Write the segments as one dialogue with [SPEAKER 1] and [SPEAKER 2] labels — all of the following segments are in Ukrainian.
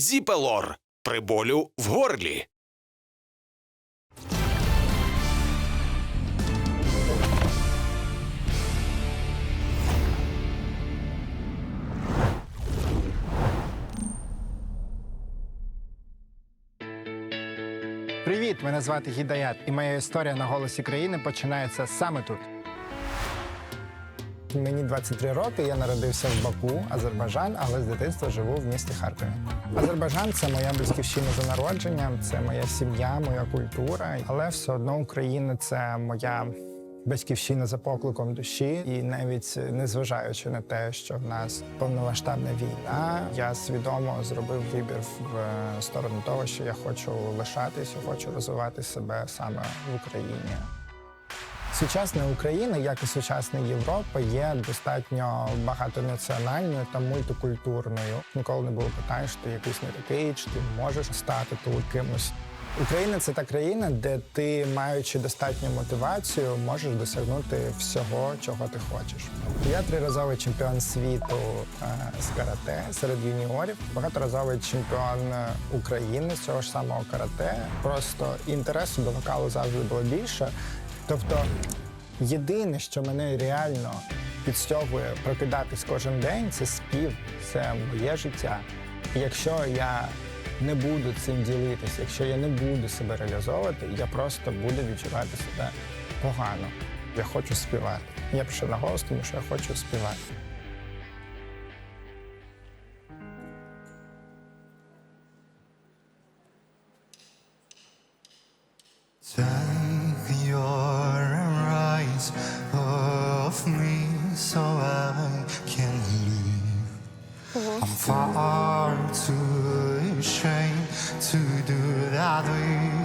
[SPEAKER 1] Зіпелор при болю в горлі.
[SPEAKER 2] Привіт, мене звати Гідаят, і моя історія на голосі країни починається саме тут. Мені 23 роки, я народився в Баку, Азербайджан, але з дитинства живу в місті Харкові. Азербайджан це моя батьківщина за народженням, це моя сім'я, моя культура. Але все одно Україна це моя батьківщина за покликом душі. І навіть незважаючи на те, що в нас повномасштабна війна, я свідомо зробив вибір в е, сторону того, що я хочу лишатись, хочу розвивати себе саме в Україні. Сучасна Україна, як і сучасна Європа, є достатньо багатонаціональною та мультикультурною. Ніколи не було питань, що ти якийсь не такий, чи ти можеш стати тут кимось. Україна це та країна, де ти, маючи достатню мотивацію, можеш досягнути всього, чого ти хочеш. Я триразовий чемпіон світу е, з карате серед юніорів, багаторазовий чемпіон е, України з цього ж самого карате. Просто інтересу до вокалу завжди було більше. Тобто, єдине, що мене реально підстьовує прокидатись кожен день, це спів, це моє життя. І якщо я не буду цим ділитися, якщо я не буду себе реалізовувати, я просто буду відчувати себе погано. Я хочу співати. Я пішов на голос, тому що я хочу співати.
[SPEAKER 3] Off me so I can leave. Mm-hmm. I'm far too ashamed to do that with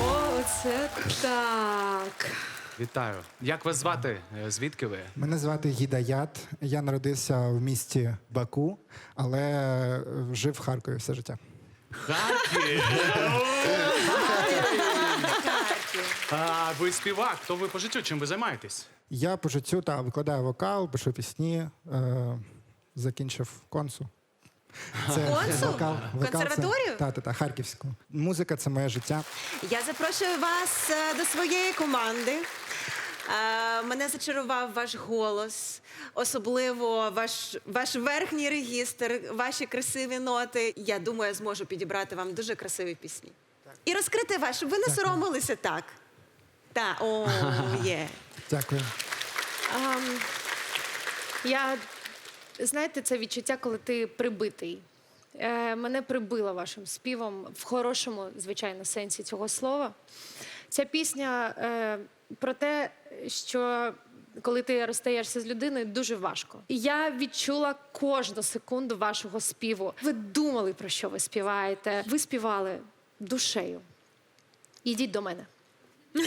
[SPEAKER 4] О, це так.
[SPEAKER 5] Вітаю. Як вас звати? Е, Звідки ви?
[SPEAKER 2] Мене звати Гідаят. Я народився в місті Баку, але е, жив в Харкові все життя.
[SPEAKER 5] Харків! А, ви співак, хто ви по життю? Чим ви займаєтесь?
[SPEAKER 2] Я по життю та викладаю вокал, пишу пісні, е, закінчив консу. Це
[SPEAKER 4] Консу? Консерваторію?
[SPEAKER 2] Так, так, та, харківську. Музика це моє життя.
[SPEAKER 4] Я запрошую вас е, до своєї команди. Е, Мене зачарував ваш голос, особливо ваш, ваш верхній регістр, ваші красиві ноти. Я думаю, я зможу підібрати вам дуже красиві пісні. І розкрити вас, щоб ви не соромилися так. Так, о, є.
[SPEAKER 2] Дякую.
[SPEAKER 6] Ам, я, знаєте, це відчуття, коли ти прибитий. Е, мене прибило вашим співом в хорошому, звичайно, сенсі цього слова. Ця пісня е, про те, що коли ти розстаєшся з людиною, дуже важко. І я відчула кожну секунду вашого співу. Ви думали про що ви співаєте. Ви співали душею. Ідіть до мене.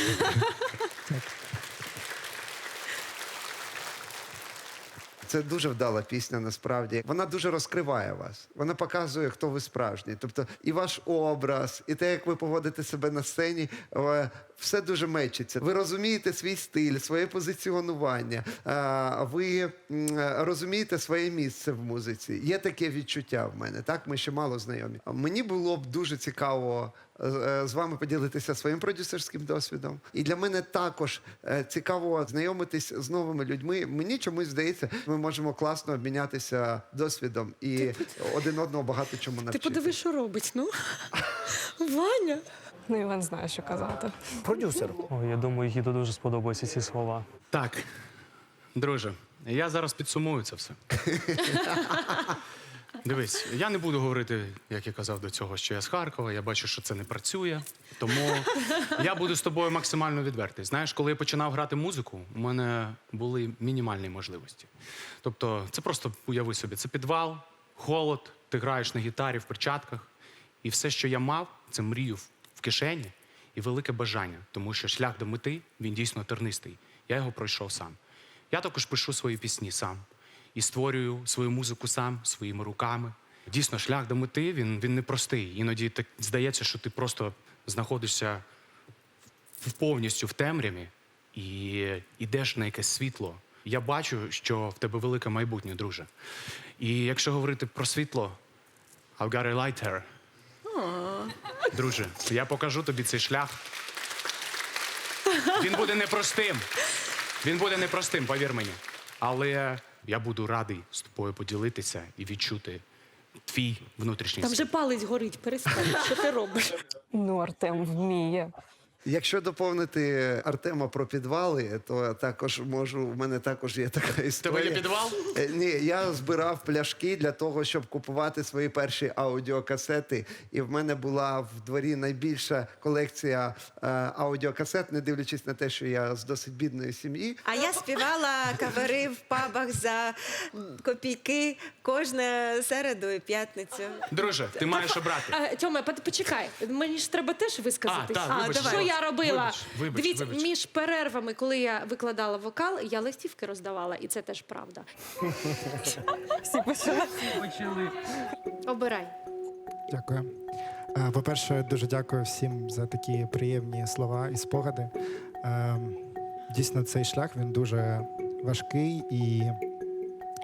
[SPEAKER 7] Це дуже вдала пісня, насправді. Вона дуже розкриває вас. Вона показує, хто ви справжній. Тобто, і ваш образ, і те, як ви поводите себе на сцені, е, все дуже мечиться. Ви розумієте свій стиль, своє позиціонування. е, Ви розумієте своє місце в музиці. Є таке відчуття в мене. Так, ми ще мало знайомі. Мені було б дуже цікаво е, е, з вами поділитися своїм продюсерським досвідом. І для мене також е, цікаво знайомитись з новими людьми. Мені чомусь здається, ми можемо класно обмінятися досвідом і один одного багато чому
[SPEAKER 8] Ти
[SPEAKER 7] навчити.
[SPEAKER 8] подиви, що робить, ну? Ваня.
[SPEAKER 9] Ну, Іван знає, що казати.
[SPEAKER 10] Продюсер.
[SPEAKER 11] Ой, я думаю, Гіду дуже сподобаються ці слова.
[SPEAKER 5] Так, друже, я зараз підсумую це все. Дивись, я не буду говорити, як я казав до цього, що я з Харкова. Я бачу, що це не працює. Тому я буду з тобою максимально відвертий. Знаєш, коли я починав грати музику, у мене були мінімальні можливості. Тобто, це просто уяви собі, це підвал, холод, ти граєш на гітарі в перчатках. І все, що я мав, це мрію в- кишені і велике бажання, тому що шлях до мети він дійсно тернистий. Я його пройшов сам. Я також пишу свої пісні сам і створюю свою музику сам своїми руками. Дійсно, шлях до мети він, він непростий. Іноді так здається, що ти просто знаходишся в повністю в темряві і йдеш на якесь світло. Я бачу, що в тебе велике майбутнє, друже. І якщо говорити про світло, I've got a lighter. Друже, я покажу тобі цей шлях. Він буде непростим. Він буде непростим, повір мені. Але я буду радий з тобою поділитися і відчути твій внутрішній
[SPEAKER 8] Там
[SPEAKER 5] світ.
[SPEAKER 8] же палець горить, перестань. Що ти робиш?
[SPEAKER 9] Ну, Артем вміє.
[SPEAKER 7] Якщо доповнити Артема про підвали, то також можу. У мене також є така історія.
[SPEAKER 5] є підвал?
[SPEAKER 7] Е, Ні, я збирав пляшки для того, щоб купувати свої перші аудіокасети. І в мене була в дворі найбільша колекція е, аудіокасет, не дивлячись на те, що я з досить бідної сім'ї.
[SPEAKER 4] А я співала кавери в пабах за копійки кожну середу і п'ятницю.
[SPEAKER 5] Друже, ти маєш обрати.
[SPEAKER 6] А, Тьома, почекай, мені ж треба теж висказатись.
[SPEAKER 5] А, так, вибач,
[SPEAKER 6] що
[SPEAKER 5] давай.
[SPEAKER 6] Я робила?
[SPEAKER 5] Вибач, вибач,
[SPEAKER 6] Дивіться,
[SPEAKER 5] вибач.
[SPEAKER 6] між перервами, коли я викладала вокал, я листівки роздавала, і це теж правда.
[SPEAKER 9] Всі почали.
[SPEAKER 6] Обирай.
[SPEAKER 2] Дякую. Е, По-перше, дуже дякую всім за такі приємні слова і спогади. Е, Дійсно, цей шлях він дуже важкий і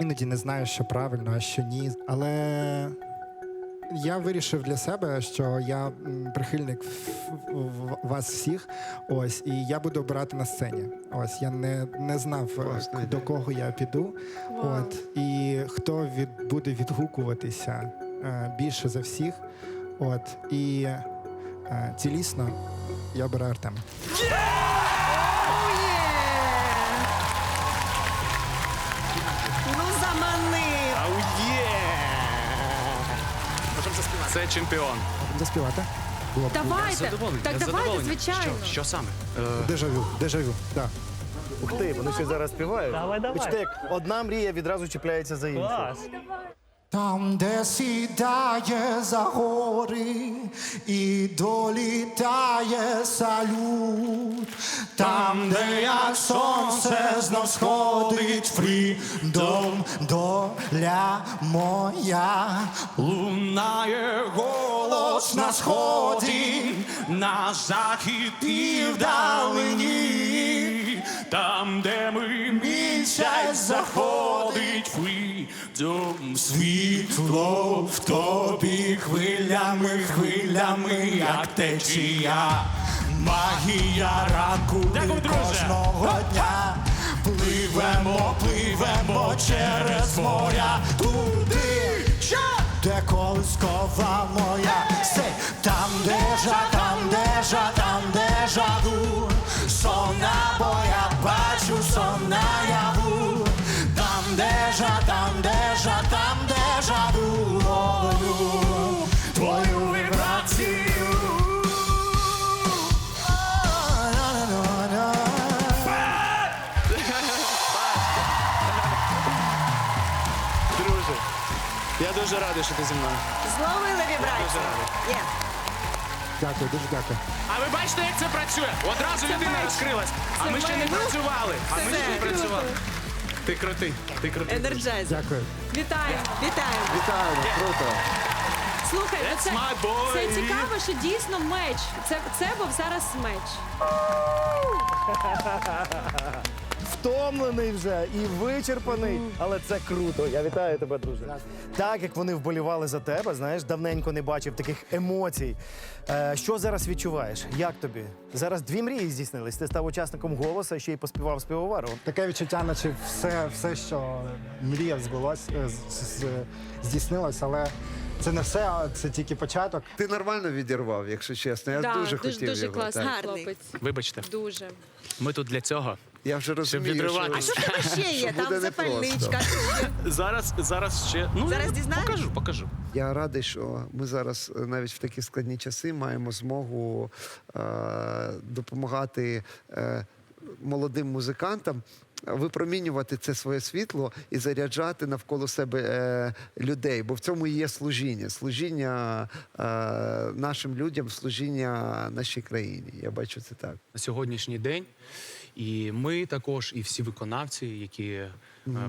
[SPEAKER 2] іноді не знаю, що правильно, а що ні. Але я вирішив для себе, що я прихильник вас всіх. Ось, і я буду обирати на сцені. Ось я не, не знав, е,
[SPEAKER 7] Класна
[SPEAKER 2] до кого я піду.
[SPEAKER 6] Вау.
[SPEAKER 2] От і хто від буде відгукуватися е, більше за всіх. От і е, цілісно я обираю Артема.
[SPEAKER 4] Ну,
[SPEAKER 5] Це чемпіон.
[SPEAKER 2] Заспівати? Було б
[SPEAKER 6] Давайте.
[SPEAKER 5] Задоволений.
[SPEAKER 6] Так
[SPEAKER 5] я
[SPEAKER 6] давайте,
[SPEAKER 5] задоволений.
[SPEAKER 6] звичайно.
[SPEAKER 5] Що, що саме? Е,
[SPEAKER 2] дежавю, дежавю. Так.
[SPEAKER 10] Ух ти, вони ще зараз співають.
[SPEAKER 11] Давай, давай.
[SPEAKER 10] Бачите, як одна мрія відразу чіпляється за іншу.
[SPEAKER 11] Клас.
[SPEAKER 3] Там, де сідає за гори і долітає салют, там, де як сонце знов сходить фрідом, доля моя, лунає голос на сході, на захід і вдалині, там, де ми місяць заходить фрідом, світло в тобі хвилями, хвилями, як течія. Магія ранку кожного дня. Пливемо, пливемо через моря туди, де колискова моя. Сей, там, де жа, там, де жа, там, де жаду. Сон або я бачу сон наяву.
[SPEAKER 5] Дуже радий, що ти зі мною.
[SPEAKER 4] Зловили вібрацію. Є.
[SPEAKER 2] Дякую, дуже дякую.
[SPEAKER 5] А ви бачите, як це працює? Одразу людина розкрилась. А ми ще не працювали. А ми ще не працювали. Ти крутий, ти крутий.
[SPEAKER 4] Енерджайзер.
[SPEAKER 2] Дякую.
[SPEAKER 6] Вітаю!
[SPEAKER 4] Вітаємо.
[SPEAKER 7] Вітаємо, круто.
[SPEAKER 6] Слухай, ну
[SPEAKER 5] That's
[SPEAKER 6] це,
[SPEAKER 5] my boy.
[SPEAKER 6] це цікаво, що дійсно меч. Це, це був зараз меч.
[SPEAKER 10] Втомлений вже і вичерпаний, але це круто. Я вітаю тебе, друже. Так як вони вболівали за тебе, знаєш, давненько не бачив таких емоцій. Е, що зараз відчуваєш? Як тобі? Зараз дві мрії здійснились. Ти став учасником голоса, ще й поспівав співовару.
[SPEAKER 2] Таке відчуття, наче все, все що мріяв, збулось, е, з- з- здійснилось, але це не все, а це тільки початок.
[SPEAKER 7] Ти нормально відірвав, якщо чесно. Я
[SPEAKER 6] Да,
[SPEAKER 7] дуже
[SPEAKER 6] дуже,
[SPEAKER 7] хотів
[SPEAKER 6] дуже
[SPEAKER 7] його.
[SPEAKER 6] класний
[SPEAKER 7] так.
[SPEAKER 4] Гарний.
[SPEAKER 6] хлопець.
[SPEAKER 5] Вибачте,
[SPEAKER 6] Дуже.
[SPEAKER 5] ми тут для цього.
[SPEAKER 7] Я вже розумію, що...
[SPEAKER 4] А що в тебе ще є?
[SPEAKER 7] Що
[SPEAKER 4] Там запальничка.
[SPEAKER 5] Зараз, зараз ще. Ну,
[SPEAKER 4] Зараз
[SPEAKER 5] я
[SPEAKER 4] дізнаєш?
[SPEAKER 5] Покажу, покажу.
[SPEAKER 7] Я радий, що ми зараз е, навіть в такі складні часи маємо змогу е, допомагати е, молодим музикантам. Випромінювати це своє світло і заряджати навколо себе е, людей, бо в цьому і є служіння, служіння е, нашим людям, служіння нашій країні. Я бачу це так.
[SPEAKER 5] на сьогоднішній день. І ми також, і всі виконавці, які е,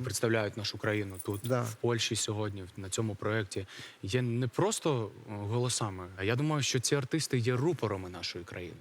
[SPEAKER 5] представляють нашу країну тут,
[SPEAKER 7] Да.
[SPEAKER 5] в Польщі сьогодні, на цьому проєкті, є не просто е, голосами, а я думаю, що ці артисти є рупорами нашої країни.